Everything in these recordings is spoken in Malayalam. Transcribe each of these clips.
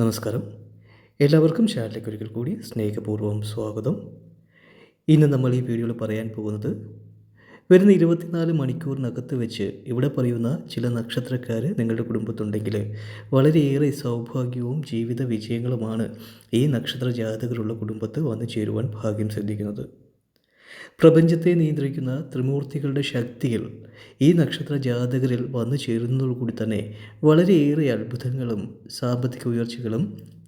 നമസ്കാരം. എല്ലാവർക്കും ചാനലിലേക്ക് ഒരിക്കൽ കൂടി സ്നേഹപൂർവം സ്വാഗതം. ഇന്ന് നമ്മൾ ഈ വീഡിയോയിൽ പറയാൻ പോകുന്നത് വരുന്ന ഇരുപത്തിനാല് മണിക്കൂറിനകത്ത് വെച്ച് ഇവിടെ പറയുന്ന ചില നക്ഷത്രക്കാർ നിങ്ങളുടെ കുടുംബത്തുണ്ടെങ്കിൽ വളരെയേറെ സൗഭാഗ്യവും ജീവിത വിജയങ്ങളുമാണ് ഈ നക്ഷത്ര ജാതകരുള്ള കുടുംബത്ത് വന്നു ചേരുവാൻ ഭാഗ്യം ശ്രദ്ധിക്കുന്നത്. പ്രപഞ്ചത്തെ നിയന്ത്രിക്കുന്ന ത്രിമൂർത്തികളുടെ ശക്തികൾ ഈ നക്ഷത്ര ജാതകരിൽ വന്നു ചേരുന്നതോടുകൂടി തന്നെ വളരെയേറെ അത്ഭുതങ്ങളും സാമ്പത്തിക ഉയർച്ചകളും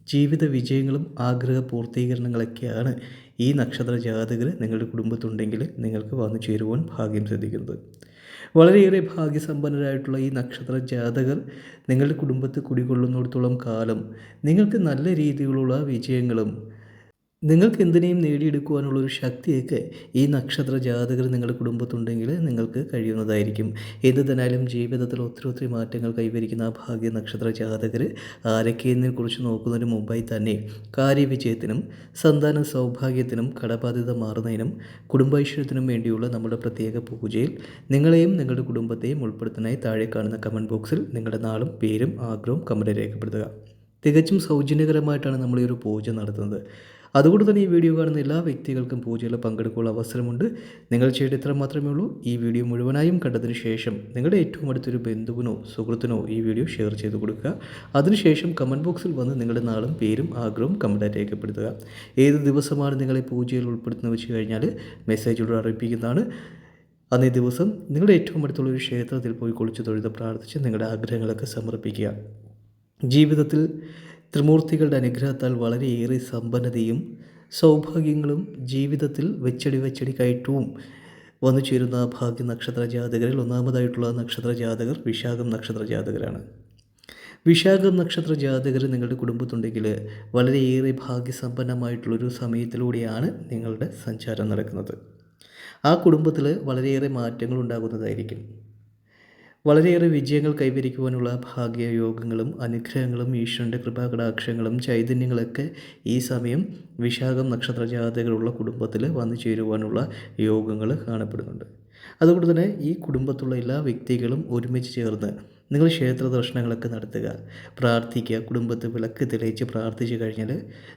ജീവിത വിജയങ്ങളും ആഗ്രഹ പൂർത്തീകരണങ്ങളൊക്കെയാണ് ഈ നക്ഷത്ര ജാതകർ നിങ്ങളുടെ കുടുംബത്തുണ്ടെങ്കിൽ നിങ്ങൾക്ക് വന്നു ചേരുവാൻ ഭാഗ്യം ശ്രദ്ധിക്കുന്നത്. വളരെയേറെ ഭാഗ്യസമ്പന്നരായിട്ടുള്ള ഈ നക്ഷത്ര ജാതകർ നിങ്ങളുടെ കുടുംബത്തിൽ കുടികൊള്ളുന്നിടത്തോളം കാലം നിങ്ങൾക്ക് നല്ല രീതിയിലുള്ള വിജയങ്ങളും നിങ്ങൾക്ക് എന്തിനേയും നേടിയെടുക്കുവാനുള്ള ഒരു ശക്തിയൊക്കെ ഈ നക്ഷത്ര ജാതകർ നിങ്ങളുടെ കുടുംബത്തുണ്ടെങ്കിൽ നിങ്ങൾക്ക് കഴിയുന്നതായിരിക്കും. എന്ത് തന്നാലും ജീവിതത്തിൽ ഒത്തിരി ഒത്തിരി മാറ്റങ്ങൾ കൈവരിക്കുന്ന ആ ഭാഗ്യ നക്ഷത്ര ജാതകർ ആരൊക്കെയെന്നതിനെ കുറിച്ച് നോക്കുന്നതിന് മുമ്പായി തന്നെ കാര്യവിജയത്തിനും സന്താന സൗഭാഗ്യത്തിനും കടബാധ്യത മാറുന്നതിനും കുടുംബൈശ്വര്യത്തിനും വേണ്ടിയുള്ള നമ്മുടെ പ്രത്യേക പൂജയിൽ നിങ്ങളെയും നിങ്ങളുടെ കുടുംബത്തെയും ഉൾപ്പെടുത്താനായി താഴെ കാണുന്ന കമന്റ് ബോക്സിൽ നിങ്ങളുടെ നാളും പേരും ആഗ്രഹവും കമന്റ് രേഖപ്പെടുത്തുക. തികച്ചും സൗജന്യകരമായിട്ടാണ് നമ്മൾ ഈ ഒരു പൂജ നടത്തുന്നത്. അതുകൊണ്ട് തന്നെ ഈ വീഡിയോ കാണുന്ന എല്ലാ വ്യക്തികൾക്കും പൂജയിൽ പങ്കെടുക്കാനുള്ള അവസരമുണ്ട്. നിങ്ങൾ ചെയ്യേണ്ട ഇത്ര മാത്രമേ ഉള്ളൂ. ഈ വീഡിയോ മുഴുവനായും കണ്ടതിന് ശേഷം നിങ്ങളുടെ ഏറ്റവും അടുത്തൊരു ബന്ധുവിനോ സുഹൃത്തിനോ ഈ വീഡിയോ ഷെയർ ചെയ്ത് കൊടുക്കുക. അതിനുശേഷം കമന്റ് ബോക്സിൽ വന്ന് നിങ്ങളുടെ നാളും പേരും ആഗ്രഹവും കമന്റായി രേഖപ്പെടുത്തുക. ഏത് ദിവസമാണ് നിങ്ങളെ പൂജയിൽ ഉൾപ്പെടുത്തുന്നത് വെച്ച് കഴിഞ്ഞാൽ മെസ്സേജിലൂടെ അറിയിപ്പിക്കുന്നതാണ്. അന്നേ ദിവസം നിങ്ങളുടെ ഏറ്റവും അടുത്തുള്ള ഒരു ക്ഷേത്രത്തിൽ പോയി കുളിച്ച് തൊഴുത് പ്രാർത്ഥിച്ച് നിങ്ങളുടെ ആഗ്രഹങ്ങളൊക്കെ സമർപ്പിക്കുക. ജീവിതത്തിൽ ത്രിമൂർത്തികളുടെ അനുഗ്രഹത്താൽ വളരെയേറെ സമ്പന്നതയും സൗഭാഗ്യങ്ങളും ജീവിതത്തിൽ വെച്ചടി വെച്ചടി കയറ്റവും വന്നു ചേരുന്ന ഭാഗ്യ നക്ഷത്ര ജാതകരിൽ ഒന്നാമതായിട്ടുള്ള നക്ഷത്ര ജാതകർ വിശാഖം നക്ഷത്ര ജാതകരാണ്. വിശാഖം നക്ഷത്ര ജാതകർ നിങ്ങളുടെ കുടുംബത്തുണ്ടെങ്കിൽ വളരെയേറെ ഭാഗ്യസമ്പന്നമായിട്ടുള്ളൊരു സമയത്തിലൂടെയാണ് നിങ്ങളുടെ സഞ്ചാരം നടക്കുന്നത്. ആ കുടുംബത്തിൽ വളരെയേറെ മാറ്റങ്ങൾ ഉണ്ടാകുന്നതായിരിക്കും വളരെയേറെ വിജയങ്ങൾ കൈവരിക്കുവാനുള്ള ഭാഗ്യയോഗങ്ങളും അനുഗ്രഹങ്ങളും ഈശ്വരന്റെ കൃപാകടാക്ഷങ്ങളും ചൈതന്യങ്ങളൊക്കെ ഈ സമയം വിശാഖം നക്ഷത്ര ജാതകളുള്ള കുടുംബത്തിൽ വന്നു ചേരുവാനുള്ള യോഗങ്ങൾ കാണപ്പെടുന്നുണ്ട്. അതുകൊണ്ട് തന്നെ ഈ കുടുംബത്തുള്ള എല്ലാ വ്യക്തികളും ഒരുമിച്ച് ചേർന്ന് നിങ്ങൾ ക്ഷേത്ര ദർശനങ്ങളൊക്കെ നടത്തുക പ്രാർത്ഥിക്കുക കുടുംബത്തെ വിളക്ക് തെളിയിച്ച് പ്രാർത്ഥിച്ചു കഴിഞ്ഞാൽ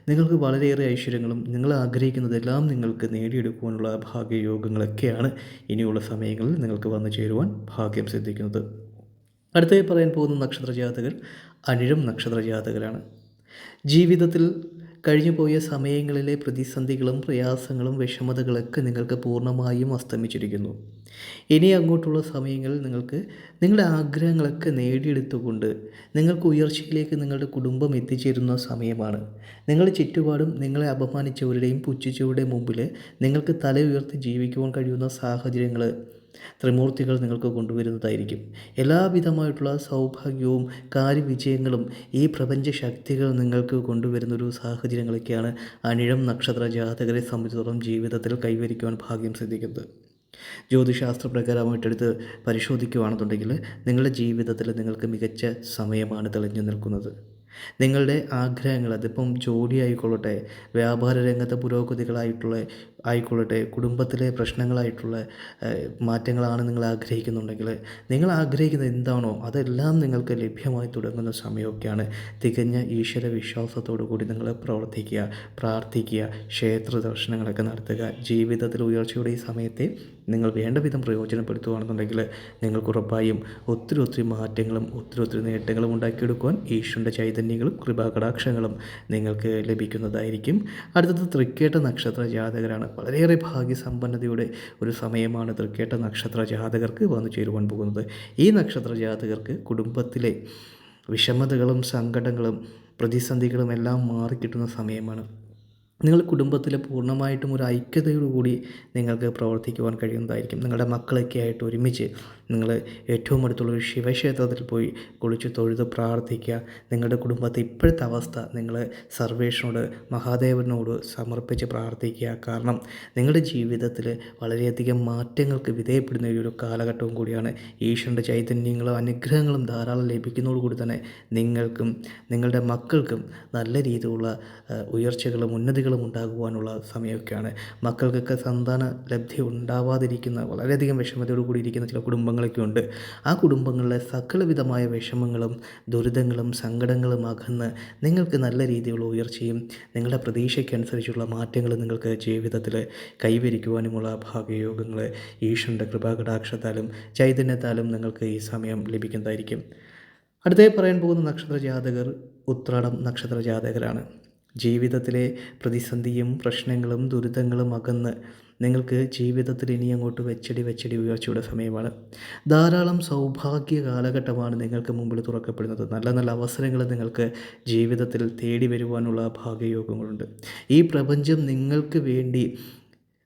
നിങ്ങൾക്ക് വളരെയേറെ ഐശ്വര്യങ്ങളും നിങ്ങൾ ആഗ്രഹിക്കുന്നതെല്ലാം നിങ്ങൾക്ക് നേടിയെടുക്കുവാനുള്ള ഭാഗ്യയോഗങ്ങളൊക്കെയാണ് ഇനിയുള്ള സമയങ്ങളിൽ നിങ്ങൾക്ക് വന്നു ചേരുവാൻ ഭാഗ്യം സിദ്ധിക്കുന്നത്. അടുത്തായി പറയാൻ പോകുന്ന നക്ഷത്രജാതകൾ അഴിഴം അനിഴം നക്ഷത്ര ജാതകരാണ് ജീവിതത്തിൽ കഴിഞ്ഞുപോയ സമയങ്ങളിലെ പ്രതിസന്ധികളും പ്രയാസങ്ങളും വിഷമതകളൊക്കെ നിങ്ങൾക്ക് പൂർണമായും അസ്തമിച്ചിരിക്കുന്നു. ഇനി അങ്ങോട്ടുള്ള സമയങ്ങളിൽ നിങ്ങൾക്ക് നിങ്ങളുടെ ആഗ്രഹങ്ങളൊക്കെ നേടിയെടുത്തുകൊണ്ട് നിങ്ങൾക്ക് ഉയർച്ചയിലേക്ക് നിങ്ങളുടെ കുടുംബം എത്തിച്ചേരുന്ന സമയമാണ്. നിങ്ങളുടെ ചുറ്റുപാടും നിങ്ങളെ അപമാനിച്ചവരുടെയും പുച്ഛിച്ചവരുടെയും മുമ്പിൽ നിങ്ങൾക്ക് തല ഉയർത്തി ജീവിക്കുവാൻ കഴിയുന്ന സാഹചര്യങ്ങൾ ത്രിമൂർത്തികൾ നിങ്ങൾക്ക് കൊണ്ടുവരുന്നതായിരിക്കും. എല്ലാവിധമായിട്ടുള്ള സൗഭാഗ്യവും കാര്യവിജയങ്ങളും ഈ പ്രപഞ്ച ശക്തികൾ നിങ്ങൾക്ക് കൊണ്ടുവരുന്നൊരു സാഹചര്യങ്ങളൊക്കെയാണ് അനിഴം നക്ഷത്ര ജാതകരെ സംബന്ധിച്ചിടത്തോളം ജീവിതത്തിൽ കൈവരിക്കുവാൻ ഭാഗ്യം സിദ്ധിക്കുന്നത്. ജ്യോതിശാസ്ത്ര പ്രകാരമായിട്ടെടുത്ത് പരിശോധിക്കുകയാണെന്നുണ്ടെങ്കിൽ നിങ്ങളുടെ ജീവിതത്തിൽ നിങ്ങൾക്ക് മികച്ച സമയമാണ് തെളിഞ്ഞു നിൽക്കുന്നത്. നിങ്ങളുടെ ആഗ്രഹങ്ങൾ അതിപ്പം ജോലി ആയിക്കൊള്ളട്ടെ വ്യാപാര രംഗത്തെ പുരോഗതികളായിട്ടുള്ള ആയിക്കൊള്ളട്ടെ കുടുംബത്തിലെ പ്രശ്നങ്ങളായിട്ടുള്ള മാറ്റങ്ങളാണ് നിങ്ങൾ ആഗ്രഹിക്കുന്നുണ്ടെങ്കിൽ നിങ്ങൾ ആഗ്രഹിക്കുന്നത് എന്താണോ അതെല്ലാം നിങ്ങൾക്ക് ലഭ്യമായി തുടങ്ങുന്ന സമയമൊക്കെയാണ്. തികഞ്ഞ ഈശ്വര വിശ്വാസത്തോടു കൂടി നിങ്ങൾ പ്രവർത്തിക്കുക പ്രാർത്ഥിക്കുക ക്ഷേത്ര ദർശനങ്ങളൊക്കെ നടത്തുക. ജീവിതത്തിൽ ഉയർച്ചയുടെ ഈ സമയത്തെ നിങ്ങൾ വേണ്ട വിധം പ്രയോജനപ്പെടുത്തുകയാണെന്നുണ്ടെങ്കിൽ നിങ്ങൾക്ക് ഉറപ്പായും ഒത്തിരി ഒത്തിരി മാറ്റങ്ങളും ഒത്തിരി ഒത്തിരി നേട്ടങ്ങളും ഉണ്ടാക്കിയെടുക്കുവാൻ ഈശ്വരന്റെ ചൈതന്യങ്ങളും കൃപാകടാക്ഷങ്ങളും നിങ്ങൾക്ക് ലഭിക്കുന്നതായിരിക്കും. അടുത്തത് തൃക്കേട്ട നക്ഷത്ര ജാതകരാണ്. വളരെയേറെ ഭാഗ്യസമ്പന്നതയുടെ ഒരു സമയമാണ് തൃക്കേട്ട നക്ഷത്ര ജാതകർക്ക് വന്നു ചേരുവാൻ പോകുന്നത്. ഈ നക്ഷത്ര ജാതകർക്ക് കുടുംബത്തിലെ വിഷമതകളും സങ്കടങ്ങളും പ്രതിസന്ധികളും എല്ലാം മാറിക്കിട്ടുന്ന സമയമാണ്. നിങ്ങൾ കുടുംബത്തിൽ പൂർണമായിട്ടും ഒരു ഐക്യതയോടുകൂടി നിങ്ങൾക്ക് പ്രവർത്തിക്കുവാൻ കഴിയുന്നതായിരിക്കും. നിങ്ങളുടെ മക്കളൊക്കെ ആയിട്ട് ഒരുമിച്ച് നിങ്ങൾ ഏറ്റവും അടുത്തുള്ള ഒരു ശിവക്ഷേത്രത്തിൽ പോയി കുളിച്ച് തൊഴുത് പ്രാർത്ഥിക്കുക. നിങ്ങളുടെ കുടുംബത്തെ ഇപ്പോഴത്തെ അവസ്ഥ നിങ്ങൾ സർവേഷനോട് മഹാദേവനോട് സമർപ്പിച്ച് പ്രാർത്ഥിക്കുക. കാരണം നിങ്ങളുടെ ജീവിതത്തിൽ വളരെയധികം മാറ്റങ്ങൾക്ക് വിധേയപ്പെടുന്ന ഒരു കാലഘട്ടവും കൂടിയാണ് ഈശ്വരന്റെ ചൈതന്യങ്ങളും അനുഗ്രഹങ്ങളും ധാരാളം ലഭിക്കുന്നതോടുകൂടി തന്നെ നിങ്ങൾക്കും നിങ്ങളുടെ മക്കൾക്കും നല്ല രീതിയിലുള്ള ഉയർച്ചകളും ഉന്നതികളും ഉണ്ടാകുവാനുള്ള സമയമൊക്കെയാണ്. മക്കൾക്കൊക്കെ സന്താന ലബ്ധി ഉണ്ടാവാതിരിക്കുന്ന വളരെയധികം വിഷമതയോട് ഇരിക്കുന്ന ചില കുടുംബങ്ങൾ കുടുംബങ്ങളൊക്കെ ഉണ്ട് ആ കുടുംബങ്ങളിലെ സകലവിധമായ വിഷമങ്ങളും ദുരിതങ്ങളും സങ്കടങ്ങളും അകന്ന് നിങ്ങൾക്ക് നല്ല രീതിയിലുള്ള ഉയർച്ചയും നിങ്ങളുടെ പ്രതീക്ഷയ്ക്കനുസരിച്ചുള്ള മാറ്റങ്ങൾ നിങ്ങൾക്ക് ജീവിതത്തിൽ കൈവരിക്കുവാനുമുള്ള ഭാഗ്യയോഗങ്ങൾ ഈശ്വരന്റെ കൃപാകടാക്ഷത്താലും ചൈതന്യത്താലും നിങ്ങൾക്ക് ഈ സമയം ലഭിക്കുന്നതായിരിക്കും. അടുത്തേ പറയാൻ പോകുന്ന നക്ഷത്ര ജാതകർ ഉത്രാടം നക്ഷത്ര ജാതകരാണ്. ജീവിതത്തിലെ പ്രതിസന്ധിയും പ്രശ്നങ്ങളും ദുരിതങ്ങളും അകന്ന് നിങ്ങൾക്ക് ജീവിതത്തിൽ ഇനി അങ്ങോട്ട് വെച്ചടി വെച്ചടി ഉയർച്ചയുടെ സമയമാണ്. ധാരാളം സൗഭാഗ്യ കാലഘട്ടമാണ് നിങ്ങൾക്ക് മുമ്പിൽ തുറക്കപ്പെടുന്നത്. നല്ല നല്ല അവസരങ്ങൾ നിങ്ങൾക്ക് ജീവിതത്തിൽ തേടി വരുവാനുള്ള ഭാഗ്യയോഗങ്ങളുണ്ട്. ഈ പ്രപഞ്ചം നിങ്ങൾക്ക് വേണ്ടി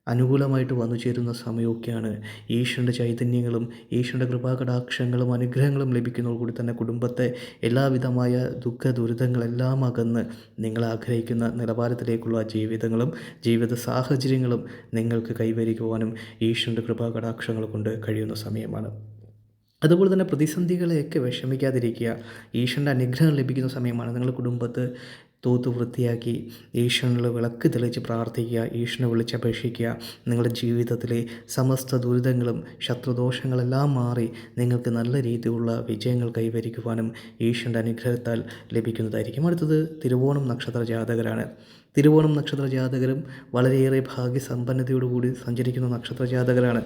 അനുകൂലമായിട്ട് വന്നു ചേരുന്ന സമയമൊക്കെയാണ്. ഈശ്വരന്റെ ചൈതന്യങ്ങളും ഈശ്വരന്റെ കൃപാകടാക്ഷങ്ങളും അനുഗ്രഹങ്ങളും ലഭിക്കുന്നതോടുകൂടി തന്നെ കുടുംബത്തെ എല്ലാവിധമായ ദുഃഖ ദുരിതങ്ങളെല്ലാം അകന്ന് നിങ്ങൾ ആഗ്രഹിക്കുന്ന നിലവാരത്തിലേക്കുള്ള ജീവിതങ്ങളും ജീവിത സാഹചര്യങ്ങളും നിങ്ങൾക്ക് കൈവരിക്കുവാനും ഈശ്വരന്റെ കൃപാകടാക്ഷങ്ങൾ കൊണ്ട് കഴിയുന്ന സമയമാണ്. അതുപോലെ തന്നെ പ്രതിസന്ധികളെയൊക്കെ വിഷമിക്കാതിരിക്കുക. ഈശ്വരന്റെ അനുഗ്രഹം ലഭിക്കുന്ന സമയമാണ്. നിങ്ങളുടെ കുടുംബത്ത് തൂത്ത് വൃത്തിയാക്കി ഈശ്വരനിൽ വിളക്ക് തെളിച്ച് പ്രാർത്ഥിക്കുക ഈശ്വരനെ വിളിച്ചപേക്ഷിക്കുക നിങ്ങളുടെ ജീവിതത്തിലെ സമസ്ത ദുരിതങ്ങളും ശത്രുദോഷങ്ങളെല്ലാം മാറി നിങ്ങൾക്ക് നല്ല രീതിയിലുള്ള വിജയങ്ങൾ കൈവരിക്കുവാനും ഈശ്വരന്റെ അനുഗ്രഹത്താൽ ലഭിക്കുന്നതായിരിക്കും. അടുത്തത് തിരുവോണം നക്ഷത്ര ജാതകരാണ്. തിരുവോണം നക്ഷത്ര ജാതകരും വളരെയേറെ ഭാഗ്യസമ്പന്നതയോടുകൂടി സഞ്ചരിക്കുന്ന നക്ഷത്ര ജാതകരാണ്.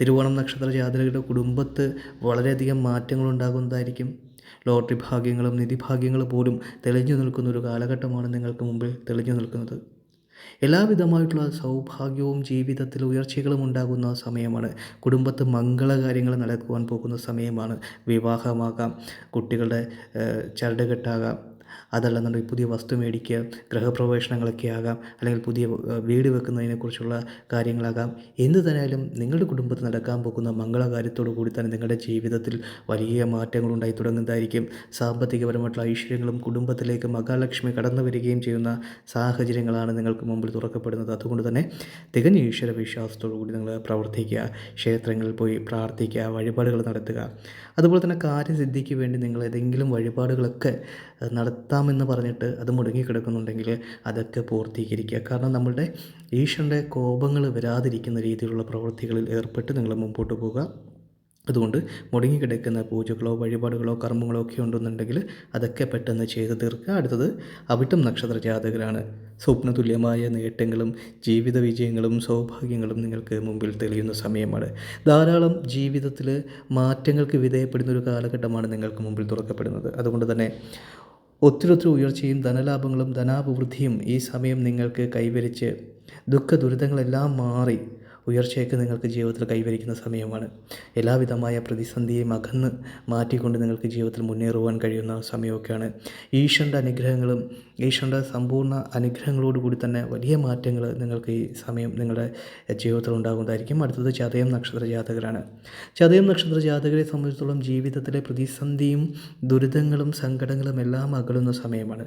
തിരുവോണം നക്ഷത്ര ജാതകരുടെ കുടുംബത്ത് വളരെയധികം മാറ്റങ്ങളുണ്ടാകുന്നതായിരിക്കും. ലോട്ടറി ഭാഗ്യങ്ങളും നിധിഭാഗ്യങ്ങളും പോലും തെളിഞ്ഞു നിൽക്കുന്ന ഒരു കാലഘട്ടമാണ് നിങ്ങൾക്ക് മുമ്പിൽ തെളിഞ്ഞു നിൽക്കുന്നത്. എല്ലാവിധമായിട്ടുള്ള സൗഭാഗ്യവും ജീവിതത്തിൽ ഉയർച്ചകളും ഉണ്ടാകുന്ന സമയമാണ്. കുടുംബത്ത് മംഗളകാര്യങ്ങൾ നടക്കുവാൻ പോകുന്ന സമയമാണ്. വിവാഹമാകാം കുട്ടികളുടെ ചരടുകെട്ടാകാം അതല്ലെന്നുണ്ടെങ്കിൽ പുതിയ വസ്തു മേടിക്കുക ഗൃഹപ്രവേശനങ്ങളൊക്കെ ആകാം അല്ലെങ്കിൽ പുതിയ വീട് വെക്കുന്നതിനെക്കുറിച്ചുള്ള കാര്യങ്ങളാകാം. എന്ത് തന്നെയാലും നിങ്ങളുടെ കുടുംബത്തിൽ നടക്കാൻ പോകുന്ന മംഗളകാര്യത്തോടു കൂടി തന്നെ നിങ്ങളുടെ ജീവിതത്തിൽ വലിയ മാറ്റങ്ങൾ ഉണ്ടായി തുടങ്ങുന്നതായിരിക്കും. സാമ്പത്തികപരമായിട്ടുള്ള ഐശ്വര്യങ്ങളും കുടുംബത്തിലേക്ക് മഹാലക്ഷ്മി കടന്നു വരികയും ചെയ്യുന്ന സാഹചര്യങ്ങളാണ് നിങ്ങൾക്ക് മുമ്പിൽ തുറക്കപ്പെടുന്നത്. അതുകൊണ്ട് തന്നെ തികഞ്ഞ ഈശ്വര വിശ്വാസത്തോടു കൂടി നിങ്ങൾ പ്രവർത്തിക്കുക ക്ഷേത്രങ്ങളിൽ പോയി പ്രാർത്ഥിക്കുക വഴിപാടുകൾ നടത്തുക. അതുപോലെ തന്നെ കാര്യസിദ്ധിക്ക് വേണ്ടി നിങ്ങൾ ഏതെങ്കിലും വഴിപാടുകളൊക്കെ നടത്താമെന്ന് പറഞ്ഞിട്ട് അത് മുടങ്ങിക്കിടക്കുന്നുണ്ടെങ്കിൽ അതൊക്കെ പൂർത്തീകരിക്കുക. കാരണം നമ്മളുടെ ഈശ്വരന്റെ കോപങ്ങൾ വരാതിരിക്കുന്ന രീതിയിലുള്ള പ്രവൃത്തികളിൽ ഏർപ്പെട്ട് നിങ്ങൾ മുമ്പോട്ട് പോകുക അതുകൊണ്ട് മുടങ്ങിക്കിടക്കുന്ന പൂജകളോ വഴിപാടുകളോ കർമ്മങ്ങളോ ഒക്കെ ഉണ്ടെന്നുണ്ടെങ്കിൽ അതൊക്കെ പെട്ടെന്ന് ചെയ്ത് തീർക്കുക. അടുത്തത് അവിട്ടം നക്ഷത്ര ജാതകരാണ്. സ്വപ്നതുല്യമായ നേട്ടങ്ങളും ജീവിത വിജയങ്ങളും സൗഭാഗ്യങ്ങളും നിങ്ങൾക്ക് മുമ്പിൽ തെളിയുന്ന സമയമാണ്. ധാരാളം ജീവിതത്തിൽ മാറ്റങ്ങൾക്ക് വിധേയപ്പെടുന്ന ഒരു കാലഘട്ടമാണ് നിങ്ങൾക്ക് മുമ്പിൽ തുറക്കപ്പെടുന്നത്. അതുകൊണ്ട് തന്നെ ഒത്തിരി ഒത്തിരി ഉയർച്ചയും ധനലാഭങ്ങളും ധനാഭിവൃദ്ധിയും ഈ സമയം നിങ്ങൾക്ക് കൈവരിച്ച് ദുഃഖ ദുരിതങ്ങളെല്ലാം മാറി ഉയർച്ചയൊക്കെ നിങ്ങൾക്ക് ജീവിതത്തിൽ കൈവരിക്കുന്ന സമയമാണ്. എല്ലാവിധമായ പ്രതിസന്ധിയും അകന്ന് മാറ്റിക്കൊണ്ട് നിങ്ങൾക്ക് ജീവിതത്തിൽ മുന്നേറുവാൻ കഴിയുന്ന സമയമൊക്കെയാണ്. ഈശ്വരന്റെ അനുഗ്രഹങ്ങളും ഈശ്വരന്റെ സമ്പൂർണ അനുഗ്രഹങ്ങളോടുകൂടി തന്നെ വലിയ മാറ്റങ്ങൾ നിങ്ങൾക്ക് ഈ സമയം നിങ്ങളുടെ ജീവിതത്തിൽ ഉണ്ടാകുന്നതായിരിക്കും. അടുത്തത് ചതയം നക്ഷത്ര ജാതകരാണ്. ചതയം നക്ഷത്ര ജാതകരെ സംബന്ധിച്ചിടത്തോളം ജീവിതത്തിലെ പ്രതിസന്ധിയും ദുരിതങ്ങളും സങ്കടങ്ങളും എല്ലാം അകലുന്ന സമയമാണ്.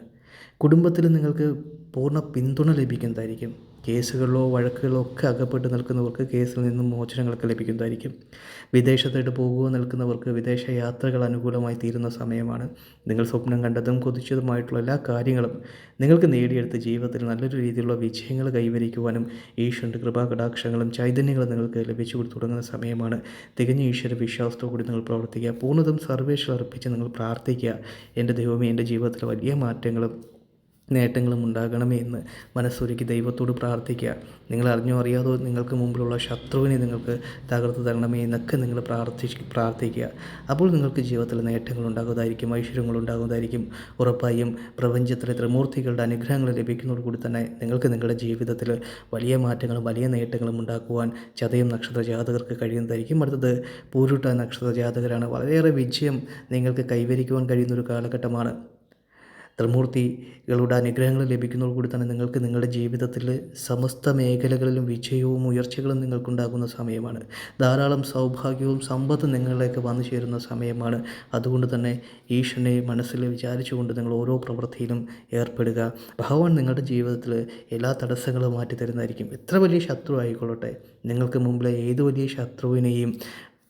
കുടുംബത്തിൽ നിങ്ങൾക്ക് പൂർണ പിന്തുണ ലഭിക്കുന്നതായിരിക്കും. കേസുകളിലോ വഴക്കുകളോ ഒക്കെ അകപ്പെട്ട് നിൽക്കുന്നവർക്ക് കേസിൽ നിന്നും മോചനങ്ങളൊക്കെ ലഭിക്കുന്നതായിരിക്കും. വിദേശത്തായിട്ട് പോകുക നിൽക്കുന്നവർക്ക് വിദേശ യാത്രകൾ അനുകൂലമായി തീരുന്ന സമയമാണ്. നിങ്ങൾ സ്വപ്നം കണ്ടതും കൊതിച്ചതുമായിട്ടുള്ള എല്ലാ കാര്യങ്ങളും നിങ്ങൾക്ക് നേടിയെടുത്ത് ജീവിതത്തിൽ നല്ലൊരു രീതിയിലുള്ള വിജയങ്ങൾ കൈവരിക്കുവാനും ഈശ്വരന്റെ കൃപാകടാക്ഷങ്ങളും ചൈതന്യങ്ങളും നിങ്ങൾക്ക് ലഭിച്ചു തുടങ്ങുന്ന സമയമാണ്. തികഞ്ഞ ഈശ്വര വിശ്വാസത്തോടു കൂടി നിങ്ങൾ പ്രവർത്തിക്കുക. പൂർണതും സർവേശ്വർ അർപ്പിച്ച് നിങ്ങൾ പ്രാർത്ഥിക്കുക. എന്റെ ദൈവമേ എന്റെ ജീവിതത്തിൽ വലിയ മാറ്റങ്ങളും നേട്ടങ്ങളും ഉണ്ടാകണമേ എന്ന് മനസ്സൊരുക്കി ദൈവത്തോട് പ്രാർത്ഥിക്കുക. നിങ്ങൾ അറിഞ്ഞോ അറിയാതോ നിങ്ങൾക്ക് മുമ്പിലുള്ള ശത്രുവിനെ നിങ്ങൾക്ക് തകർത്ത് തരണമേ എന്നൊക്കെ നിങ്ങൾ പ്രാർത്ഥിച്ച് പ്രാർത്ഥിക്കുക. അപ്പോൾ നിങ്ങൾക്ക് ജീവിതത്തിൽ നേട്ടങ്ങൾ ഉണ്ടാകുന്നതായിരിക്കും ഐശ്വര്യങ്ങൾ ഉണ്ടാകുന്നതായിരിക്കും. ഉറപ്പായും പ്രപഞ്ചത്തിലെ ത്രിമൂർത്തികളുടെ അനുഗ്രഹങ്ങൾ ലഭിക്കുന്നതോടുകൂടി തന്നെ നിങ്ങൾക്ക് നിങ്ങളുടെ ജീവിതത്തിൽ വലിയ മാറ്റങ്ങളും വലിയ നേട്ടങ്ങളും ഉണ്ടാക്കുവാൻ ചതയം നക്ഷത്ര ജാതകർക്ക് കഴിയുന്നതായിരിക്കും. അടുത്തത് പൂരുട്ട നക്ഷത്ര ജാതകരാണ്. വളരെയേറെ വിജയം നിങ്ങൾക്ക് കൈവരിക്കുവാൻ കഴിയുന്ന ഒരു കാലഘട്ടമാണ്. ത്രിമൂർത്തികളുടെ അനുഗ്രഹങ്ങൾ ലഭിക്കുന്നതോടുകൂടി തന്നെ നിങ്ങൾക്ക് നിങ്ങളുടെ ജീവിതത്തിൽ സമസ്ത മേഖലകളിലും വിജയവും ഉയർച്ചകളും നിങ്ങൾക്കുണ്ടാകുന്ന സമയമാണ്. ധാരാളം സൗഭാഗ്യവും സമ്പത്തും നിങ്ങളിലേക്ക് വന്നു ചേരുന്ന സമയമാണ്. അതുകൊണ്ട് തന്നെ ഈശ്വരനെ മനസ്സിൽ വിചാരിച്ചുകൊണ്ട് നിങ്ങൾ ഓരോ പ്രവൃത്തിയിലും ഏർപ്പെടുക. ഭഗവാൻ നിങ്ങളുടെ ജീവിതത്തിൽ എല്ലാ തടസ്സങ്ങളും മാറ്റി തരുന്നതായിരിക്കും എത്ര വലിയ ശത്രു ആയിക്കൊള്ളട്ടെ. നിങ്ങൾക്ക് മുമ്പിലെ ഏത് വലിയ ശത്രുവിനെയും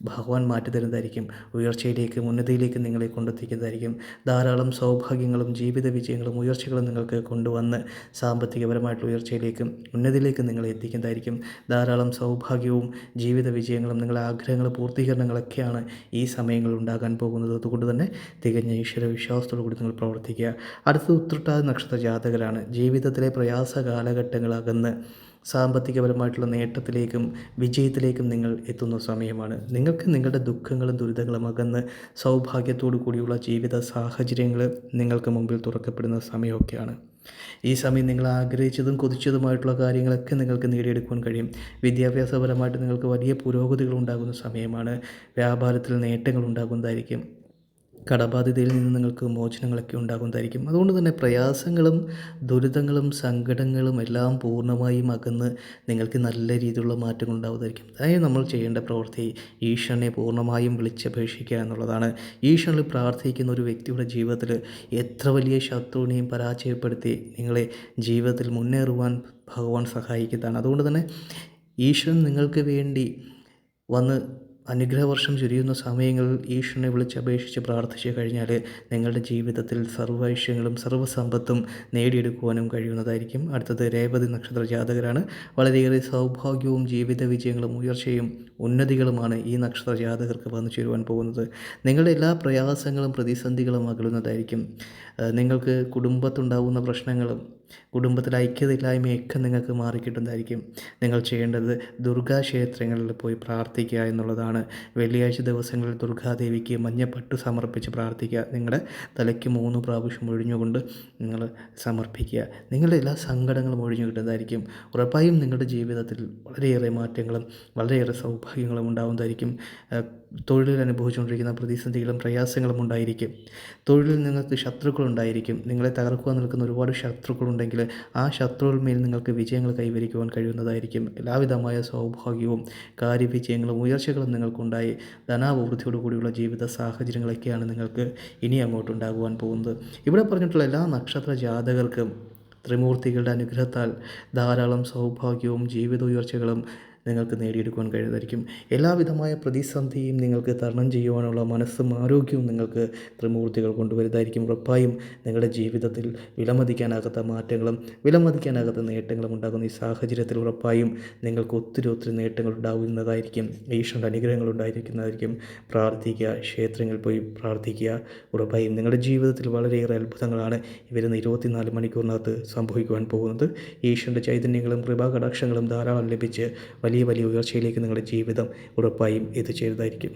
ഭഗവാൻ മാറ്റി തരുന്നതായിരിക്കും. ഉയർച്ചയിലേക്ക് ഉന്നതിയിലേക്ക് നിങ്ങളെ കൊണ്ടെത്തിക്കുന്നതായിരിക്കും. ധാരാളം സൗഭാഗ്യങ്ങളും ജീവിത വിജയങ്ങളും ഉയർച്ചകളും നിങ്ങൾക്ക് കൊണ്ടുവന്ന് സാമ്പത്തികപരമായിട്ടുള്ള ഉയർച്ചയിലേക്കും ഉന്നതിയിലേക്കും നിങ്ങളെ എത്തിക്കുന്നതായിരിക്കും. ധാരാളം സൗഭാഗ്യവും ജീവിത വിജയങ്ങളും നിങ്ങളുടെ ആഗ്രഹങ്ങൾ പൂർത്തീകരണങ്ങളൊക്കെയാണ് ഈ സമയങ്ങളിൽ ഉണ്ടാകാൻ പോകുന്നത്. അതുകൊണ്ട് തന്നെ തികഞ്ഞ ഈശ്വര വിശ്വാസത്തോടു കൂടി നിങ്ങൾ പ്രവർത്തിക്കുക. അടുത്തത് ഉത്രട്ടാതി നക്ഷത്ര ജാതകരാണ്. ജീവിതത്തിലെ പ്രയാസ കാലഘട്ടങ്ങൾ അകന്ന് സാമ്പത്തികപരമായിട്ടുള്ള നേട്ടത്തിലേക്കും വിജയത്തിലേക്കും നിങ്ങൾ എത്തുന്ന സമയമാണ്. നിങ്ങൾക്ക് നിങ്ങളുടെ ദുഃഖങ്ങളും ദുരിതങ്ങളും അകന്ന് സൗഭാഗ്യത്തോടു കൂടിയുള്ള ജീവിത സാഹചര്യങ്ങൾ നിങ്ങൾക്ക് മുമ്പിൽ തുറക്കപ്പെടുന്ന സമയമൊക്കെയാണ്. ഈ സമയം നിങ്ങൾ ആഗ്രഹിച്ചതും കൊതിച്ചതുമായിട്ടുള്ള കാര്യങ്ങളൊക്കെ നിങ്ങൾക്ക് നേടിയെടുക്കുവാൻ കഴിയും. വിദ്യാഭ്യാസപരമായിട്ട് നിങ്ങൾക്ക് വലിയ പുരോഗതികൾ ഉണ്ടാകുന്ന സമയമാണ്. വ്യാപാരത്തിൽ നേട്ടങ്ങൾ ഉണ്ടാകുന്നതായിരിക്കും കടബാധ്യതയിൽ നിന്ന് നിങ്ങൾക്ക് മോചനങ്ങളൊക്കെ ഉണ്ടാകുന്നതായിരിക്കും. അതുകൊണ്ട് തന്നെ പ്രയാസങ്ങളും ദുരിതങ്ങളും സങ്കടങ്ങളും എല്ലാം പൂർണമായും അകന്ന് നിങ്ങൾക്ക് നല്ല രീതിയിലുള്ള മാറ്റങ്ങൾ ഉണ്ടാകുന്നതായിരിക്കും. അതായത് നമ്മൾ ചെയ്യേണ്ട പ്രവൃത്തി ഈശ്വരനെ പൂർണമായും വിളിച്ചപേക്ഷിക്കുക എന്നുള്ളതാണ്. ഈശ്വരനിൽ പ്രാർത്ഥിക്കുന്ന ഒരു വ്യക്തിയുടെ ജീവിതത്തിൽ എത്ര വലിയ ശത്രുവിനെയും പരാജയപ്പെടുത്തി നിങ്ങളെ ജീവിതത്തിൽ മുന്നേറുവാൻ ഭഗവാൻ സഹായിക്കുന്നതാണ്. അതുകൊണ്ട് തന്നെ ഈശ്വരൻ നിങ്ങൾക്ക് വേണ്ടി വന്ന് അനുഗ്രഹവർഷം ചുരിയുന്ന സമയങ്ങളിൽ ഈശ്വരനെ വിളിച്ചപേക്ഷിച്ച് പ്രാർത്ഥിച്ചു കഴിഞ്ഞാൽ നിങ്ങളുടെ ജീവിതത്തിൽ സർവ ഐശ്വര്യങ്ങളും സർവസമ്പത്തും നേടിയെടുക്കുവാനും കഴിയുന്നതായിരിക്കും. അടുത്തത് രേവതി നക്ഷത്ര ജാതകരാണ്. വളരെയേറെ സൗഭാഗ്യവും ജീവിത വിജയങ്ങളും ഉയർച്ചയും ഉന്നതികളുമാണ് ഈ നക്ഷത്ര ജാതകർക്ക് വന്നു ചേരുവാൻ പോകുന്നത്. നിങ്ങളുടെ എല്ലാ പ്രയാസങ്ങളും പ്രതിസന്ധികളും അകലുന്നതായിരിക്കും. നിങ്ങൾക്ക് കുടുംബത്തുണ്ടാകുന്ന പ്രശ്നങ്ങളും കുടുംബത്തിൽ ഐക്യതയില്ലായ്മയൊക്കെ നിങ്ങൾക്ക് മാറിക്കിട്ടുന്നതായിരിക്കും. നിങ്ങൾ ചെയ്യേണ്ടത് ദുർഗാ ക്ഷേത്രങ്ങളിൽ പോയി പ്രാർത്ഥിക്കുക എന്നുള്ളതാണ്. വെള്ളിയാഴ്ച ദിവസങ്ങളിൽ ദുർഗാദേവിക്ക് മഞ്ഞപ്പട്ടു സമർപ്പിച്ച് പ്രാർത്ഥിക്കുക. നിങ്ങളുടെ തലയ്ക്ക് മൂന്ന് പ്രാവശ്യം ഒഴിഞ്ഞുകൊണ്ട് നിങ്ങൾ സമർപ്പിക്കുക. നിങ്ങളുടെ എല്ലാ സങ്കടങ്ങളും ഒഴിഞ്ഞു കിട്ടുന്നതായിരിക്കും. ഉറപ്പായും നിങ്ങളുടെ ജീവിതത്തിൽ വളരെയേറെ മാറ്റങ്ങളും വളരെയേറെ സൗഭാഗ്യങ്ങളും ഉണ്ടാകുന്നതായിരിക്കും തൊഴിലിൽ അനുഭവിച്ചുകൊണ്ടിരിക്കുന്ന പ്രതിസന്ധികളും പ്രയാസങ്ങളും ഉണ്ടായിരിക്കും. തൊഴിലിൽ നിങ്ങൾക്ക് ശത്രുക്കളുണ്ടായിരിക്കും നിങ്ങളെ തകർക്കുവാൻ നിൽക്കുന്ന ഒരുപാട് ശത്രുക്കളുണ്ടെങ്കിൽ ആ ശത്രുവിൽ മേൽ നിങ്ങൾക്ക് വിജയങ്ങൾ കൈവരിക്കുവാൻ കഴിയുന്നതായിരിക്കും. എല്ലാവിധമായ സൗഭാഗ്യവും കാര്യവിജയങ്ങളും ഉയർച്ചകളും നിങ്ങൾക്കുണ്ടായി. ധനാഭിവൃദ്ധിയോടു കൂടിയുള്ള ജീവിത സാഹചര്യങ്ങളൊക്കെയാണ് നിങ്ങൾക്ക് ഇനി അങ്ങോട്ടുണ്ടാകുവാൻ പോകുന്നത്. ഇവിടെ പറഞ്ഞിട്ടുള്ള എല്ലാ നക്ഷത്ര ജാതകർക്കും ത്രിമൂർത്തികളുടെ അനുഗ്രഹത്താൽ ധാരാളം സൗഭാഗ്യവും ജീവിത ഉയർച്ചകളും നിങ്ങൾക്ക് നേടിയെടുക്കുവാൻ കഴിയുന്നതായിരിക്കും. എല്ലാവിധമായ പ്രതിസന്ധിയും നിങ്ങൾക്ക് തരണം ചെയ്യുവാനുള്ള മനസ്സും ആരോഗ്യവും നിങ്ങൾക്ക് ത്രിമൂർത്തികൾ കൊണ്ടുവരുന്നതായിരിക്കും ഉറപ്പായും. നിങ്ങളുടെ ജീവിതത്തിൽ വിലമതിക്കാനാകാത്ത മാറ്റങ്ങളും വിലമതിക്കാനാകാത്ത നേട്ടങ്ങളും ഉണ്ടാകുന്ന ഈ സാഹചര്യത്തിൽ ഉറപ്പായും നിങ്ങൾക്ക് ഒത്തിരി ഒത്തിരി നേട്ടങ്ങൾ ഉണ്ടാകുന്നതായിരിക്കും. ഈശ്വരന്റെ അനുഗ്രഹങ്ങൾ ഉണ്ടായിരിക്കുന്നതായിരിക്കും. പ്രാർത്ഥിക്കുക ക്ഷേത്രങ്ങളിൽ പോയി പ്രാർത്ഥിക്കുക. ഉറപ്പായും നിങ്ങളുടെ ജീവിതത്തിൽ വളരെയേറെ അത്ഭുതങ്ങളാണ് വരുന്ന ഇരുപത്തിനാല് മണിക്കൂറിനകത്ത് സംഭവിക്കുവാൻ പോകുന്നത്. ഈശ്വരന്റെ ചൈതന്യങ്ങളും കൃപാകടാക്ഷങ്ങളും ധാരാളം ലഭിച്ച് വലിയ വലിയ ഉയർച്ചയിലേക്ക് നിങ്ങളുടെ ജീവിതം ഉറപ്പായും എത്തിച്ചേരുന്നതായിരിക്കും